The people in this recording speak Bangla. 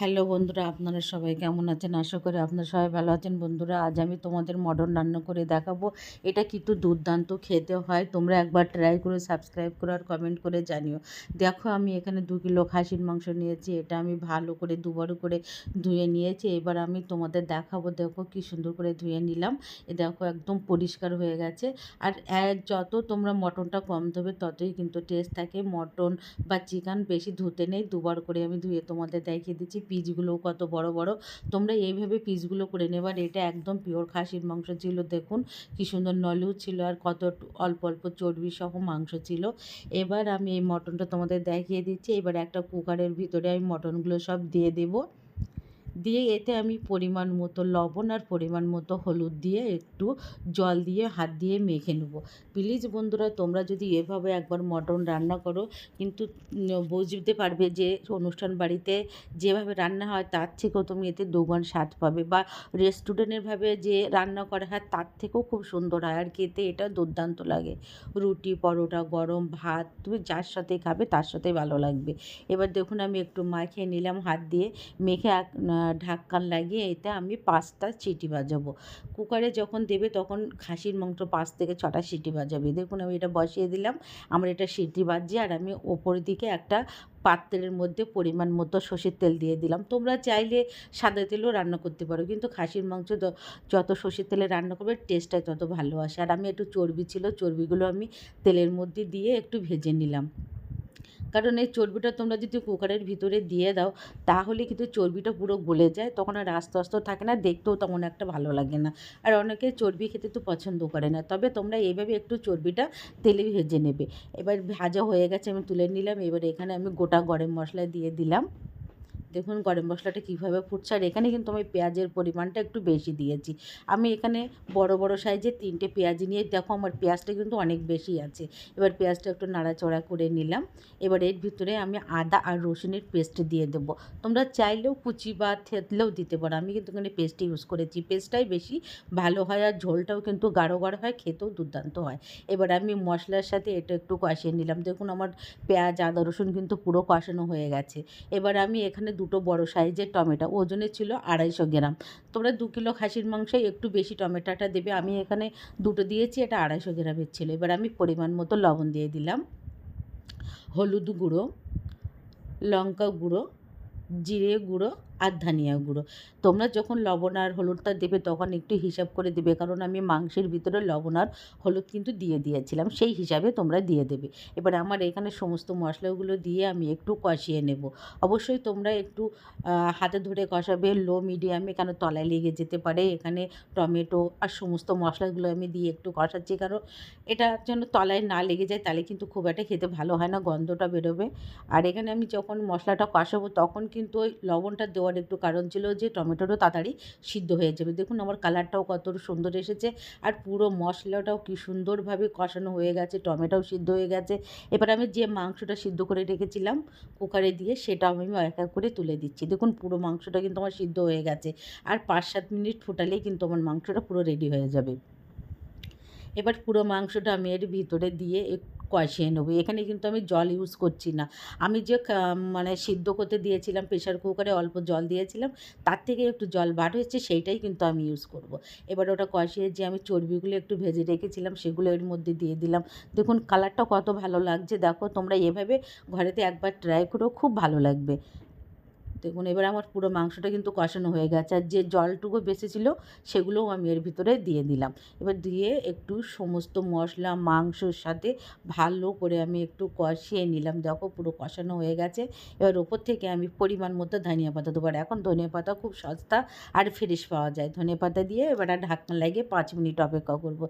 হ্যালো বন্ধুরা, আপনারা সবাই কেমন আছেন? আশা করি আপনারা সবাই ভালো আছেন। বন্ধুরা, আজ আমি তোমাদের মটন রান্না করে দেখাবো। এটা কিন্তু দুর্দান্ত খেতে হয়, তোমরা একবার ট্রাই করে সাবস্ক্রাইব করো আর কমেন্ট করে জানিও। দেখো, আমি এখানে দু কিলো খাসির মাংস নিয়েছি, এটা আমি ভালো করে দুবার করে ধুয়ে নিয়েছি। এবার আমি তোমাদের দেখাবো, দেখো কি সুন্দর করে ধুয়ে নিলাম। এ দেখো, একদম পরিষ্কার হয়ে গেছে। আর যত তোমরা মটনটা কম দেবে ততই কিন্তু টেস্ট থাকে। মটন বা চিকেন বেশি ধুতে নেই, দুবার করে আমি ধুয়ে তোমাদের দেখিয়ে দিচ্ছি। পিসগুলোও কত বড় বড়। তোমরা এইভাবে পিসগুলো করে নেবে আর এটা একদম পিওর খাসির মাংস ছিল। দেখুন কি সুন্দর নলু ছিল আর কত অল্প অল্প চর্বি সহ মাংস ছিল। এবার আমি এই মটনটা তোমাদের দেখিয়ে দিচ্ছি। এবার একটা কুকারের ভিতরে আমি মটনগুলো সব দিয়ে দেবো। দিয়ে এতে আমি পরিমাণ মতো লবণ আর পরিমাণ মতো হলুদ দিয়ে একটু জল দিয়ে হাত দিয়ে মেখে নেব। প্লিজ বন্ধুরা, তোমরা যদি এভাবে একবার মটন রান্না করো, কিন্তু বুঝতে পারবে যে অনুষ্ঠান বাড়িতে যেভাবে রান্না হয়, তার থেকেও তুমি এতে দুগুণ স্বাদ পাবে বা রেস্টুরেন্টের ভাবে যে রান্না করা হয়, তার থেকেও খুব সুন্দর হয়। আর খেতে এটা দুর্দান্ত লাগে। রুটি, পরোটা, গরম ভাত, তুমি যার সাথে খাবে তার সাথে ভালো লাগবে। এবার দেখুন, আমি একটু মাখিয়ে নিলাম হাত দিয়ে। মেখে ঢাক্কান লাগিয়ে এতে আমি পাঁচটা সিটি বাজাবো। কুকারে যখন দেবে তখন খাসির মাংস পাঁচ থেকে ছটা সিটি বাজাবে। দেখুন আমি এটা বসিয়ে দিলাম, আমার এটা সিটি বাজছে আর আমি ওপরের দিকে একটা পাত্রের মধ্যে পরিমাণ মতো সর্ষের তেল দিয়ে দিলাম। তোমরা চাইলে সাদা তেলও রান্না করতে পারো, কিন্তু খাসির মাংস যত সর্ষের তেলে রান্না করবে টেস্টটা তত ভালো আসে। আর আমি একটু চর্বি ছিল, চর্বিগুলো আমি তেলের মধ্যে দিয়ে একটু ভেজে নিলাম। কারণ এই চর্বিটা তোমরা যদি কুকারের ভিতরে দিয়ে দাও, তাহলে কিন্তু চর্বিটা পুরো গলে যায়, তখন আর আস্তে আস্তে থাকে না, দেখতেও তেমন একটা ভালো লাগে না। আর অনেকে চর্বি খেতে তো পছন্দ করে না, তবে তোমরা এইভাবে একটু চর্বিটা তেলে ভেজে নেবে। এবার ভাজা হয়ে গেছে, আমি তুলে নিলাম, এবার এখানে আমি গোটা গরম মশলা দিয়ে দিলাম। দেখুন গরম মশলাটা কীভাবে ফুটছে, আর এখানে কিন্তু আমি পেঁয়াজের পরিমাণটা একটু বেশি দিয়েছি। আমি এখানে বড় বড় সাইজের তিনটে পেঁয়াজ নিয়ে, দেখো আমার পেঁয়াজটা কিন্তু অনেক বেশি আছে। এবার পেঁয়াজটা একটু নাড়াচড়া করে নিলাম। এবার এর ভিতরে আমি আদা আর রসুনের পেস্ট দিয়ে দেবো। তোমরা চাইলেও কুচি বা থেতলেও দিতে পারো। আমি কিন্তু এখানে পেস্ট ইউজ করেছি। পেস্টটাই বেশি ভালো হয় আর ঝোলটাও কিন্তু গাঢ় গাঢ় হয়, খেতেও দুর্দান্ত হয়। এবার আমি মশলার সাথে এটা একটু কষিয়ে নিলাম। দেখুন আমার পেঁয়াজ, আদা, রসুন কিন্তু পুরো কষানো হয়ে গেছে। এবার আমি এখানে দুটো বড় সাইজের টমেটো, ওজনে ছিল আড়াইশো গ্রাম। তোমরা দু কিলো খাসির মাংসে একটু বেশি টমেটোটা দেবে। আমি এখানে দুটো দিয়েছি, এটা আড়াইশো গ্রামের ছিল। এবার আমি পরিমাণ মতো লবণ দিয়ে দিলাম। হলুদ গুঁড়ো, লঙ্কা গুঁড়ো, জিরে গুঁড়ো আর ধনিয়া গুঁড়ো। তোমরা যখন লবণ আর হলুদটা দেবে তখন একটু হিসাব করে দেবে, কারণ আমি মাংসের ভিতরে লবণ আর হলুদ কিন্তু দিয়ে দিয়েছিলাম, সেই হিসাবে তোমরা দিয়ে দেবে। এবার আমার এখানে সমস্ত মশলাগুলো দিয়ে আমি একটু কষিয়ে নেব। অবশ্যই তোমরা একটু হাতে ধরে কষাবে, লো, মিডিয়ামে, কেন তলায় লেগে যেতে পারে। এখানে টমেটো আর সমস্ত মশলাগুলো আমি দিয়ে একটু কষাচ্ছি, কারণ এটা যেন তলায় না লেগে যায়, তাহলে কিন্তু খুব একটা খেতে ভালো হয় না, গন্ধটা বেরোবে। আর এখানে আমি যখন মশলাটা কষাবো তখন কিন্তু ওই লবণটা দেওয়ার একটু কারণ ছিল যে টমেটোটা তাড়াতাড়ি সিদ্ধ হয়ে যাবে। দেখুন আমার কালারটাও কত সুন্দর এসেছে আর পুরো মশলাটাও কি সুন্দরভাবে কষানো হয়ে গেছে, টমেটোও সিদ্ধ হয়ে গেছে। এবার আমি যে মাংসটা সিদ্ধ করে রেখেছিলাম কুকারে দিয়ে সেটাও আমি এক এক করে তুলে দিচ্ছি। দেখুন পুরো মাংসটা কিন্তু আমার সিদ্ধ হয়ে গেছে আর পাঁচ সাত মিনিট ফুটালেই কিন্তু আমার মাংসটা পুরো রেডি হয়ে যাবে। এবার পুরো মাংসটা আমি এর ভিতরে দিয়ে কষিয়ে নেব। এখানে কিন্তু আমি জল ইউজ করছি না। আমি যে মানে সিদ্ধ করতে দিয়েছিলাম প্রেশার কুকারে অল্প জল দিয়েছিলাম, তার থেকে একটু জল বাট হয়েছে, সেইটাই কিন্তু আমি ইউজ করব। এবার ওটা কষিয়ে যে আমি চর্বিগুলো একটু ভেজে রেখেছিলাম, সেগুলো এর মধ্যে দিয়ে দিলাম। দেখুন কালারটা কত ভালো লাগছে। দেখো তোমরা এভাবে ঘরেতে একবার ট্রাই করো খুব ভালো লাগবে। দেখুন, এবার আমার পুরো মাংসটা কিন্তু কষানো হয়ে গেছে আর যে জলটুকু বেঁচে ছিল সেগুলোও আমি এর ভিতরে দিয়ে দিলাম। এবার দিয়ে একটু সমস্ত মশলা, মাংসর সাথে ভালো করে আমি একটু কষিয়ে নিলাম। দেখো পুরো কষানো হয়ে গেছে। এবার ওপর থেকে আমি পরিমাণ মতো ধনিয়া পাতা দেবো। এখন ধনিয়া পাতা খুব সস্তা আর ফ্রেশ পাওয়া যায়। ধনিয়া পাতা দিয়ে এবার ঢাকনা লাগিয়ে পাঁচ মিনিট অপেক্ষা করব।